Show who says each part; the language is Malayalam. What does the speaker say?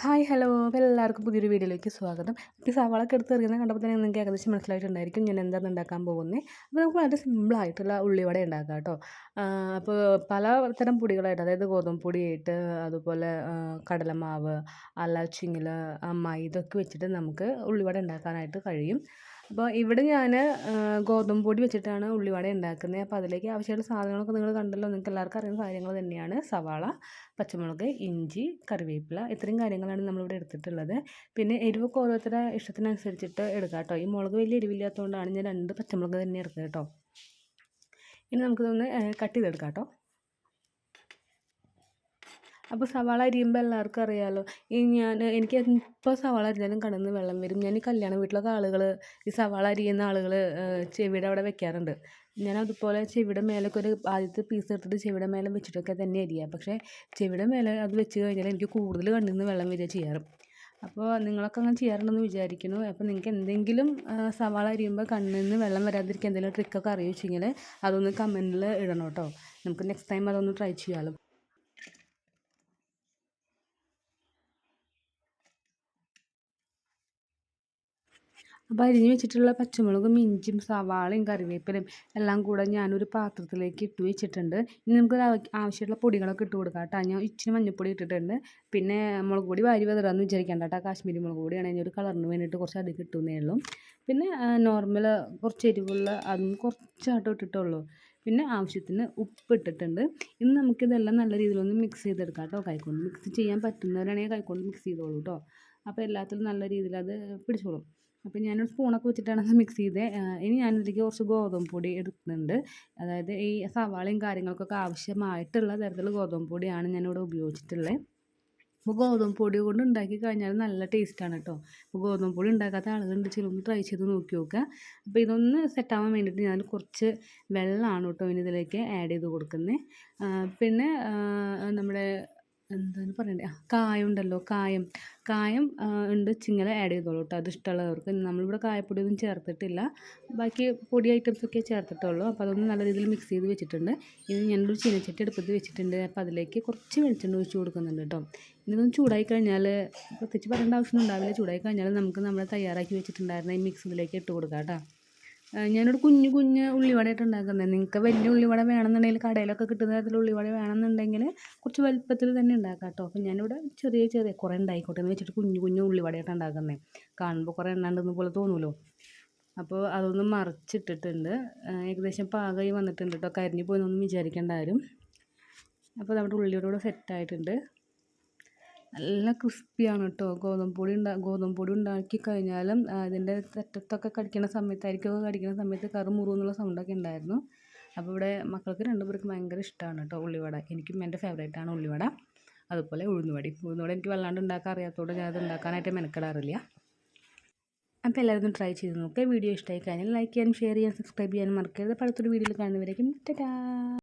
Speaker 1: ഹായ് ഹലോ അപ്പോൾ എല്ലാവർക്കും പുതിയൊരു വീഡിയോയിലേക്ക് സ്വാഗതം. ഈ സവാളൊക്കെ എടുത്ത് എറിയുന്നത് കണ്ടപ്പോൾ തന്നെ നിങ്ങൾക്ക് ഏകദേശം മനസ്സിലായിട്ടുണ്ടായിരിക്കും ഞാൻ എന്താണ് ഉണ്ടാക്കാൻ പോകുന്നത്. അപ്പോൾ നമുക്ക് വളരെ സിമ്പിളായിട്ടുള്ള ഉള്ളിവട ഉണ്ടാക്കാം കേട്ടോ. അപ്പോൾ പലതരം പൊടികളായിട്ട് അതായത് ഗോതമ്പ് പൊടിയായിട്ട് അതുപോലെ കടലമാവ് അല്ലാച്ചിങ്ങൽ മൈദ ഒക്കെ വെച്ചിട്ട് നമുക്ക് ഉള്ളിവട ഉണ്ടാക്കാനായിട്ട് കഴിയും. അപ്പോൾ ഇവിടെ ഞാൻ ഗോതമ്പ് പൊടി വെച്ചിട്ടാണ് ഉള്ളിവട ഉണ്ടാക്കുന്നത്. അപ്പോൾ അതിലേക്ക് ആവശ്യമുള്ള സാധനങ്ങളൊക്കെ നിങ്ങൾ കണ്ടല്ലോ നിങ്ങൾക്ക് എല്ലാവർക്കും അറിയുന്ന കാര്യങ്ങൾ തന്നെയാണ്. സവാള പച്ചമുളക് ഇഞ്ചി കറിവേപ്പില ഇത്രയും കാര്യങ്ങളാണ് നമ്മളിവിടെ എടുത്തിട്ടുള്ളത്. പിന്നെ എരിവൊക്കെ ഓരോരുത്തരുടെ ഇഷ്ടത്തിനനുസരിച്ചിട്ട് എടുക്കാം കേട്ടോ. ഈ മുളക് വലിയ എരിവില്ലാത്തതുകൊണ്ടാണ് ഞാൻ രണ്ട് പച്ചമുളക് തന്നെ എടുത്തത് കേട്ടോ. ഇനി നമുക്കിതൊന്ന് കട്ട് ചെയ്തെടുക്കാം കേട്ടോ. അപ്പോൾ സവാള അരിയുമ്പോൾ എല്ലാവർക്കും അറിയാമല്ലോ ഈ ഞാൻ എനിക്ക് എപ്പോൾ സവാള അരിഞ്ഞാലും കണ്ണിൽ വെള്ളം വരും. ഞാൻ ഈ കല്യാണ വീട്ടിലൊക്കെ ആളുകൾ ഈ സവാള അരിയുന്ന ആളുകൾ ചെവിയുടെ അവിടെ വെക്കാറുണ്ട്. ഞാൻ അതുപോലെ ചെവിയുടെ മേലൊക്കെ ഒരു ആദ്യത്തെ പീസ് എടുത്തിട്ട് ചെവിയുടെ മേലെ വെച്ചിട്ടൊക്കെ തന്നെ അരിയാം. പക്ഷേ ചെവിയുടെ മേലെ അത് വെച്ച് കഴിഞ്ഞാൽ എനിക്ക് കൂടുതൽ കണ്ണിൽ നിന്ന് വെള്ളം വരിക ചെയ്യാറ്. അപ്പോൾ നിങ്ങളൊക്കെ അങ്ങനെ ചെയ്യാറുണ്ടെന്ന് വിചാരിക്കുന്നു. അപ്പോൾ നിങ്ങൾക്ക് എന്തെങ്കിലും സവാള അരിയുമ്പോൾ കണ്ണിൽ നിന്ന് വെള്ളം വരാതിരിക്കാൻ എന്തെങ്കിലും ട്രിക്കൊക്കെ അറിയിച്ചു കഴിഞ്ഞാൽ അതൊന്ന് കമന്റിൽ ഇടണം കേട്ടോ നമുക്ക് നെക്സ്റ്റ് ടൈം അതൊന്ന് ട്രൈ ചെയ്യാമല്ലോ അപ്പോൾ അരിഞ്ഞ് വെച്ചിട്ടുള്ള പച്ചമുളകും ഇഞ്ചിയും സവാളയും കറിവേപ്പിലയും എല്ലാം കൂടെ ഞാനൊരു പാത്രത്തിലേക്ക് ഇട്ട് വെച്ചിട്ടുണ്ട്. ഇനി നമുക്ക് ആവശ്യമുള്ള പൊടികളൊക്കെ ഇട്ട് കൊടുക്കാം കേട്ടോ. ഞാൻ ഇച്ചിരി മഞ്ഞൾപ്പൊടി ഇട്ടിട്ടുണ്ട്. പിന്നെ മുളക് പൊടി വാരി വെതറാന്ന് വിചാരിക്കേണ്ട കേട്ടോ. കാശ്മീരി മുളക് പൊടിയാണെങ്കിൽ ഒരു കളറിന് വേണ്ടിയിട്ട് കുറച്ച് അധികം ഇട്ടുന്നേ ഉള്ളൂ. പിന്നെ നോർമൽ കുറച്ച് എരിവുള്ള അതും കുറച്ചായിട്ട് ഇട്ടിട്ടുള്ളൂ. പിന്നെ ആവശ്യത്തിന് ഉപ്പ് ഇട്ടിട്ടുണ്ട്. ഇനി നമുക്കിതെല്ലാം നല്ല രീതിയിലൊന്ന് മിക്സ് ചെയ്തെടുക്കാം കേട്ടോ. കൈക്കൊണ്ട് മിക്സ് ചെയ്യാൻ പറ്റുന്നവരാണെങ്കിൽ കൈക്കൊണ്ട് മിക്സ് ചെയ്തോളൂ കേട്ടോ. അപ്പോൾ എല്ലാത്തിലും നല്ല രീതിയിൽ അത് പിടിച്ചോളും. അപ്പോൾ ഞാനൊരു സ്പൂണൊക്കെ വെച്ചിട്ടാണ് അത് മിക്സ് ചെയ്തത് ഇനി ഞാനിതിലേക്ക് കുറച്ച് ഗോതമ്പ് പൊടി എടുക്കുന്നുണ്ട്. അതായത് ഈ സവാളയും കാര്യങ്ങൾക്കൊക്കെ ആവശ്യമായിട്ടുള്ള തരത്തിലുള്ള ഗോതമ്പ് പൊടിയാണ് ഞാനിവിടെ ഉപയോഗിച്ചിട്ടുള്ളത് അപ്പോൾ ഗോതമ്പ് പൊടി കൊണ്ട് ഉണ്ടാക്കി കഴിഞ്ഞാൽ നല്ല ടേസ്റ്റാണ് കേട്ടോ. അപ്പോൾ ഗോതമ്പ് പൊടി ഉണ്ടാക്കാത്ത ആളുകളുണ്ട് ചിലൊന്ന് ട്രൈ ചെയ്ത് നോക്കി നോക്കുക. അപ്പോൾ ഇതൊന്ന് സെറ്റാവാൻ വേണ്ടിയിട്ട് ഞാൻ കുറച്ച് വെള്ളമാണ് കേട്ടോ ഇനി ഇതിലേക്ക് ആഡ് ചെയ്ത് കൊടുക്കുന്നത്. പിന്നെ നമ്മുടെ എന്താണ് പറയണ്ടേ? ആ കായം ഉണ്ടല്ലോ കായം. കായം ഉണ്ട് ചിങ്ങല ആഡ് ചെയ്തോളൂ കേട്ടോ അത് ഇഷ്ടമുള്ളവർക്ക്. നമ്മളിവിടെ കായപ്പൊടി ഒന്നും ചേർത്തിട്ടില്ല. ബാക്കി പൊടി ഐറ്റംസ് ഒക്കെ ചേർത്തിട്ടുള്ളൂ. അപ്പോൾ അതൊന്ന് നല്ല രീതിയിൽ മിക്സ് ചെയ്ത് വെച്ചിട്ടുണ്ട്. ഇനി ഞാനൊരു ചീനച്ചട്ടി അടുപ്പത്ത് വെച്ചിട്ടുണ്ട്. അപ്പോൾ അതിലേക്ക് കുറച്ച് വെളിച്ചെണ്ണ ഒഴിച്ച് കൊടുക്കുന്നുണ്ട് കേട്ടോ ഇതൊന്ന് ചൂടായി കഴിഞ്ഞാൽ പ്രത്യേകിച്ച് പറയേണ്ട ആവശ്യമൊന്നും ഉണ്ടാവില്ല. ചൂടായി കഴിഞ്ഞാൽ നമുക്ക് നമ്മൾ തയ്യാറാക്കി വെച്ചിട്ടുണ്ടായിരുന്ന ഈ മിക്സ് ഇതിലേക്ക് ഇട്ട് കൊടുക്കാം കേട്ടോ ഞാനൊരു കുഞ്ഞു കുഞ്ഞ് ഉള്ളിവടയായിട്ട് ഉണ്ടാക്കുന്നത് നിങ്ങൾക്ക് വലിയ ഉള്ളിവട വേണമെന്നുണ്ടെങ്കിൽ കടയിലൊക്കെ കിട്ടുന്ന തരത്തിലുള്ള ഉള്ളിവട വേണമെന്നുണ്ടെങ്കിൽ കുറച്ച് വലുപ്പത്തിൽ തന്നെ ഉണ്ടാക്കാം കേട്ടോ അപ്പോൾ ഞാനിവിടെ ചെറിയ ചെറിയ കുറേ ഉണ്ടായിക്കോട്ടെ എന്ന് വെച്ചിട്ട് കുഞ്ഞു കുഞ്ഞു ഉള്ളിവടയായിട്ട് ഉണ്ടാക്കുന്നത് കാണുമ്പോൾ കുറേ എണ്ണാണ്ടെന്ന് പോലെ തോന്നുമല്ലോ അപ്പോൾ അതൊന്ന് മറിച്ചിട്ടിട്ടുണ്ട്. ഏകദേശം പാകമായി വന്നിട്ടുണ്ട് കേട്ടോ കരിഞ്ഞു പോയെന്നൊന്നും വിചാരിക്കേണ്ട ആരും അപ്പോൾ നമ്മുടെ ഉള്ളിയോടുകൂടെ സെറ്റായിട്ടുണ്ട് നല്ല ക്രിസ്പിയാണ് കേട്ടോ ഗോതമ്പ് പൊടി ഉണ്ടാ ഗോതമ്പ് പൊടി ഉണ്ടാക്കി കഴിഞ്ഞാലും അതിന്റെ തെറ്റത്തൊക്കെ കടിക്കണ അരിക്കൊക്കെ കടിക്കണ സമയത്ത് കറു മുറു എന്നുള്ള സൗണ്ടൊക്കെ ഉണ്ടായിരുന്നു. അപ്പോൾ ഇവിടെ മക്കൾക്ക് രണ്ടുപേർക്കും ഭയങ്കര ഇഷ്ടമാണ് കേട്ടോ ഉള്ളിവട. എനിക്കും എന്റെ ഫേവറേറ്റാണ് ഉള്ളിവട. അതുപോലെ ഉഴുന്നുവടി. ഉഴുന്നുവട എനിക്ക് വല്ലാണ്ട് ഉണ്ടാക്കാൻ അറിയാത്തതുകൊണ്ട് ഞാനത് ഉണ്ടാക്കാനായിട്ട് മെനക്കെടാറില്ല. അപ്പോൾ എല്ലാവരും ട്രൈ ചെയ്ത് നോക്കുക വീഡിയോ ഇഷ്ടമായി കഴിഞ്ഞാൽ ലൈക്ക് ചെയ്യാനും ഷെയർ ചെയ്യാനും സബ്സ്ക്രൈബ് ചെയ്യാനും മറക്കരുത്. അപ്പോൾ വീഡിയോയിൽ കാണുന്നവരേക്കും